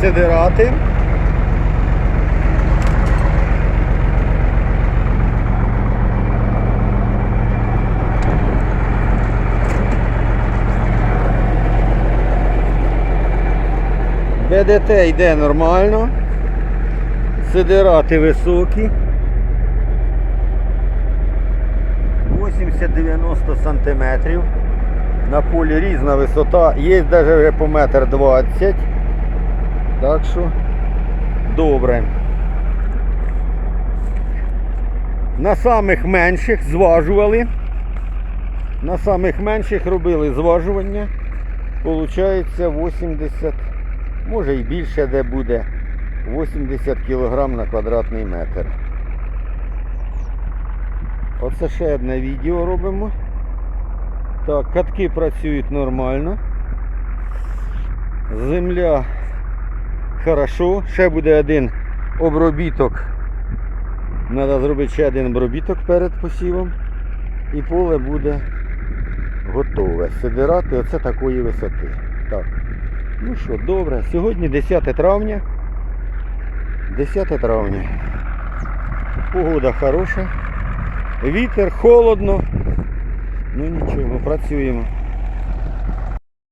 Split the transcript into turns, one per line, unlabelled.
сидирати. БДТ йде нормально. Сидирати високі. 80-90 сантиметрів. На полі різна висота, є навіть вже по метр 20. Так що добре. На самих менших зважували. На самих менших робили зважування. Получається 80, може і більше де буде. 80 кг на квадратний метр. Оце ще одне відео робимо. Так, катки працюють нормально. Земля хорошо. Ще буде один обробіток. Треба зробити ще один обробіток перед посівом. І поле буде готове. Сидирати оце такої висоти. Так. Ну що, добре. Сьогодні 10 травня. 10 травня. Погода хороша. Вітер, холодно. Ну нічого, працюємо.